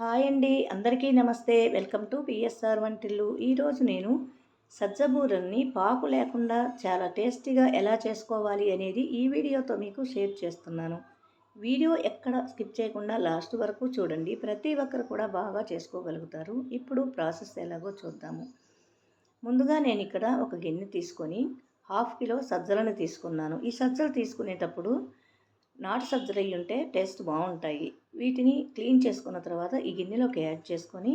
Hi అండి. అందరికీ నమస్తే. వెల్కమ్ టు పిఎస్ఆర్ వంటిల్లు. ఈరోజు నేను సజ్జబూరల్ని పాకు లేకుండా చాలా టేస్టీగా ఎలా చేసుకోవాలి అనేది ఈ వీడియోతో మీకు షేర్ చేస్తున్నాను. వీడియో ఎక్కడ స్కిప్ చేయకుండా లాస్ట్ వరకు చూడండి. ప్రతి ఒక్కరు కూడా బాగా చేసుకోగలుగుతారు. ఇప్పుడు ప్రాసెస్ ఎలాగో చూద్దాము. ముందుగా నేను ఇక్కడ ఒక గిన్నె తీసుకొని హాఫ్ కిలో సజ్జలను తీసుకున్నాను. ఈ సజ్జలు తీసుకునేటప్పుడు నాటు సజ్జలు అయ్యి ఉంటే టేస్ట్ బాగుంటాయి. వీటిని క్లీన్ చేసుకున్న తర్వాత ఈ గిన్నెలోకి యాడ్ చేసుకొని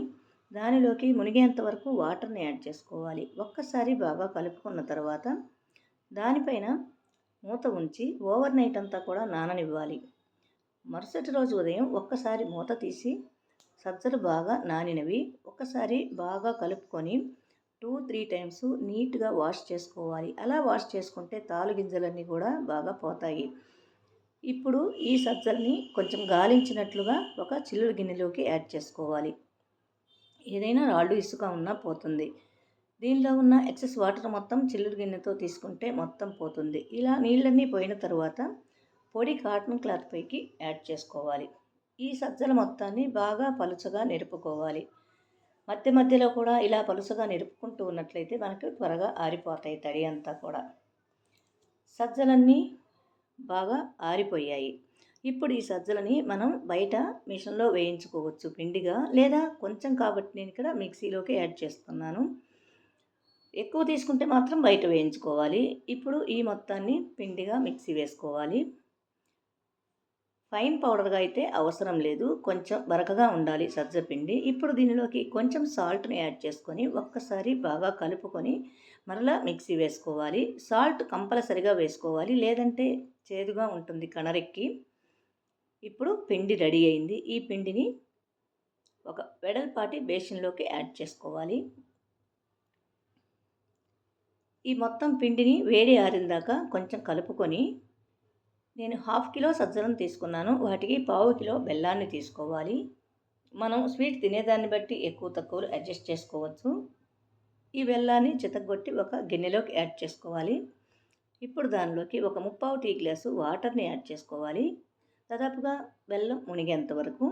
దానిలోకి మునిగేంత వరకు వాటర్ని యాడ్ చేసుకోవాలి. ఒక్కసారి బాగా కలుపుకున్న తర్వాత దానిపైన మూత ఉంచి ఓవర్ నైట్ అంతా కూడా నాననివ్వాలి. మరుసటి రోజు ఉదయం ఒక్కసారి మూత తీసి సజ్జలు బాగా నానినవి. ఒక్కసారి బాగా కలుపుకొని టూ త్రీ టైమ్స్ నీట్గా వాష్ చేసుకోవాలి. అలా వాష్ చేసుకుంటే తాలు గింజలన్నీ కూడా బాగా పోతాయి. ఇప్పుడు ఈ సజ్జల్ని కొంచెం గాలించినట్లుగా ఒక చిల్లుడు గిన్నెలోకి యాడ్ చేసుకోవాలి. ఏదైనా రాళ్ళు ఇసుక ఉన్నా పోతుంది. దీనిలో ఉన్న ఎక్సెస్ వాటర్ మొత్తం చిల్లుడు గిన్నెతో తీసుకుంటే మొత్తం పోతుంది. ఇలా నీళ్ళన్నీ పోయిన తర్వాత పొడి కాటన్ క్లాత్ పైకి యాడ్ చేసుకోవాలి. ఈ సజ్జల మొత్తాన్ని బాగా పలుచగా నిరుపుకోవాలి. మధ్య మధ్యలో కూడా ఇలా పలుచగా నిరుపుకుంటూ ఉన్నట్లయితే మనకు త్వరగా ఆరిపోతాయి తడి అంతా కూడా. సజ్జలన్నీ బాగా ఆరిపోయాయి. ఇప్పుడు ఈ సజ్జలని మనం బయట మిషన్లో వేయించుకోవచ్చు. పిండిగా లేదా కొంచెం కాబట్టి నేను ఇక్కడ మిక్సీలోకి యాడ్ చేస్తున్నాను. ఎక్కువ తీసుకుంటే మాత్రం బయట వేయించుకోవాలి. ఇప్పుడు ఈ మొత్తాన్ని పిండిగా మిక్సీ వేసుకోవాలి. ఫైన్ పౌడర్గా అయితే అవసరం లేదు. కొంచెం బరకగా ఉండాలి సజ్జ పిండి. ఇప్పుడు దీనిలోకి కొంచెం సాల్ట్ని యాడ్ చేసుకొని ఒక్కసారి బాగా కలుపుకొని మరలా మిక్సీ వేసుకోవాలి. సాల్ట్ కంపల్సరిగా వేసుకోవాలి. లేదంటే చేదుగా ఉంటుంది కణరెక్కి ఇప్పుడు పిండి రెడీ అయింది. ఈ పిండిని ఒక వెడల్పాటి బేసిన్లోకి యాడ్ చేసుకోవాలి. ఈ మొత్తం పిండిని వేడి ఆరిందాక కొంచెం కలుపుకొని నేను హాఫ్ కిలో సజ్జలను తీసుకున్నాను. వాటికి పావు కిలో బెల్లాన్ని తీసుకోవాలి. మనం స్వీట్ తినేదాన్ని బట్టి ఎక్కువ తక్కువలు అడ్జస్ట్ చేసుకోవచ్చు. ఈ బెల్లాన్ని చితగొట్టి ఒక గిన్నెలోకి యాడ్ చేసుకోవాలి. ఇప్పుడు దానిలోకి ఒక ముప్పావు టీ గ్లాసు వాటర్ని యాడ్ చేసుకోవాలి. దాదాపుగా బెల్లం మునిగేంత వరకు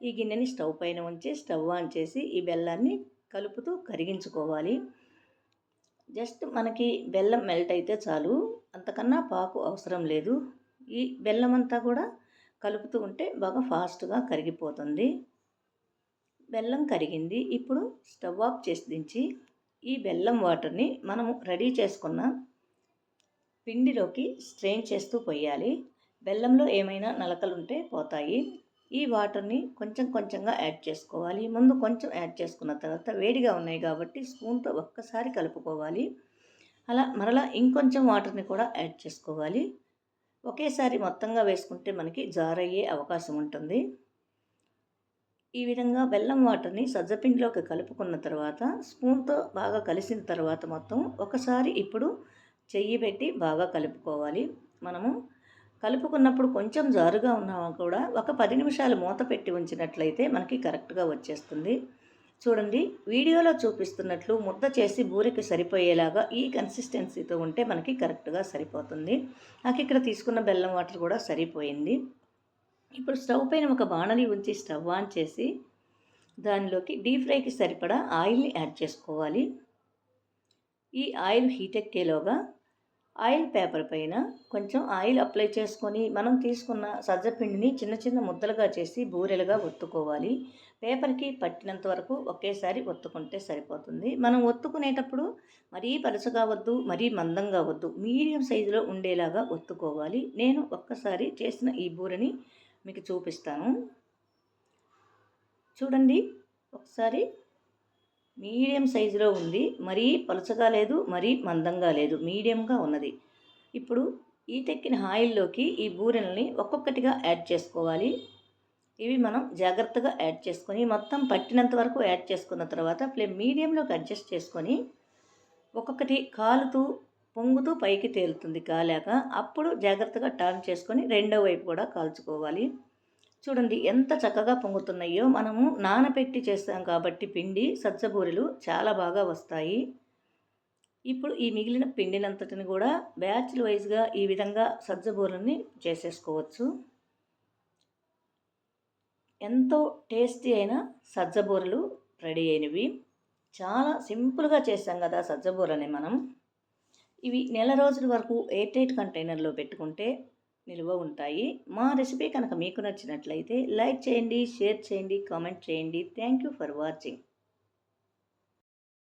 ఈ గిన్నెని స్టవ్ పైన ఉంచి స్టవ్ ఆన్ చేసి ఈ బెల్లాన్ని కలుపుతూ కరిగించుకోవాలి. జస్ట్ మనకి బెల్లం మెల్ట్ అయితే చాలు. అంతకన్నా పాకు అవసరం లేదు. ఈ బెల్లం అంతా కూడా కలుపుతూ ఉంటే బాగా ఫాస్ట్గా కరిగిపోతుంది. బెల్లం కరిగింది. ఇప్పుడు స్టవ్ ఆఫ్ చేసి దించి ఈ బెల్లం వాటర్ని మనము రెడీ చేసుకున్న పిండిలోకి స్ట్రెయిన్ చేస్తూ పోయాలి. బెల్లంలో ఏమైనా నలకలు ఉంటే పోతాయి. ఈ వాటర్ని కొంచెం కొంచెంగా యాడ్ చేసుకోవాలి. ముందు కొంచెం యాడ్ చేసుకున్న తర్వాత వేడిగా ఉన్నాయి కాబట్టి స్పూన్తో ఒక్కసారి కలుపుకోవాలి. అలా మరలా ఇంకొంచెం వాటర్ని కూడా యాడ్ చేసుకోవాలి. ఒకేసారి మొత్తంగా వేసుకుంటే మనకి జారయ్యే అవకాశం ఉంటుంది. ఈ విధంగా బెల్లం వాటర్ని సజ్జపిండిలోకి కలుపుకున్న తర్వాత స్పూన్తో బాగా కలిసిన తర్వాత మొత్తం ఒకసారి ఇప్పుడు చెయ్యి పెట్టి బాగా కలుపుకోవాలి. మనము కలుపుకున్నప్పుడు కొంచెం జారుగా ఉన్నా కూడా ఒక పది నిమిషాలు మూత పెట్టి ఉంచినట్లయితే మనకి కరెక్ట్గా వచ్చేస్తుంది. చూడండి వీడియోలో చూపిస్తున్నట్లు ముద్ద చేసి బూరెకి సరిపోయేలాగా ఈ కన్సిస్టెన్సీతో ఉంటే మనకి కరెక్ట్గా సరిపోతుంది. నాకు ఇక్కడ తీసుకున్న బెల్లం వాటర్ కూడా సరిపోయింది. ఇప్పుడు స్టవ్ పైన ఒక బాణలి ఉంచి స్టవ్ ఆన్ చేసి దానిలోకి డీప్ ఫ్రైకి సరిపడా ఆయిల్ని యాడ్ చేసుకోవాలి. ఈ ఆయిల్ హీట్ ఎక్కేలోగా ఆయిల్ పేపర్ పైన కొంచెం ఆయిల్ అప్లై చేసుకొని మనం తీసుకున్న సజ్జపిండిని చిన్న చిన్న ముద్దలుగా చేసి బూరెలుగా ఒత్తుకోవాలి. పేపర్కి పట్టినంత వరకు ఒకేసారి ఒత్తుకుంటే సరిపోతుంది. మనం ఒత్తుకునేటప్పుడు మరీ పలుచగా వద్దు మరీ మందంగా వద్దు మీడియం సైజులో ఉండేలాగా ఒత్తుకోవాలి. నేను ఒక్కసారి చేసిన ఈ బూరెని మీకు చూపిస్తాను. చూడండి ఒకసారి మీడియం సైజులో ఉంది. మరీ పలుచగా లేదు మరీ మందంగా లేదు. మీడియంగా ఉన్నది. ఇప్పుడు ఈ తెక్కిన ఆయిల్లోకి ఈ బూరెల్ని ఒక్కొక్కటిగా యాడ్ చేసుకోవాలి. ఇవి మనం జాగ్రత్తగా యాడ్ చేసుకొని మొత్తం పట్టినంత వరకు యాడ్ చేసుకున్న తర్వాత ఫ్లేమ్ మీడియంలోకి అడ్జస్ట్ చేసుకొని ఒక్కొక్కటి కాలుతూ పొంగుతూ పైకి తేలుతుంది కాలాక అప్పుడు జాగ్రత్తగా టర్న్ చేసుకొని రెండో వైపు కూడా కాల్చుకోవాలి. చూడండి ఎంత చక్కగా పొంగుతున్నాయో. మనము నానపెట్టి చేస్తాం కాబట్టి పిండి సజ్జబూరెలు చాలా బాగా వస్తాయి. ఇప్పుడు ఈ మిగిలిన పిండినంతటిని కూడా బ్యాచ్ల వైజ్గా ఈ విధంగా సజ్జబూరల్ని చేసేసుకోవచ్చు. ఎంతో టేస్టీ అయిన సజ్జబూరలు రెడీ అయినవి. చాలా సింపుల్గా చేసాం కదా సజ్జబూరని మనం. ఇవి నెల రోజుల వరకు ఎయిర్ టైట్ కంటైనర్లో పెట్టుకుంటే నిల్వ ఉంటాయి. మా రెసిపీ కనుక మీకు నచ్చినట్లయితే లైక్ చేయండి షేర్ చేయండి కామెంట్ చేయండి. Thank you for watching.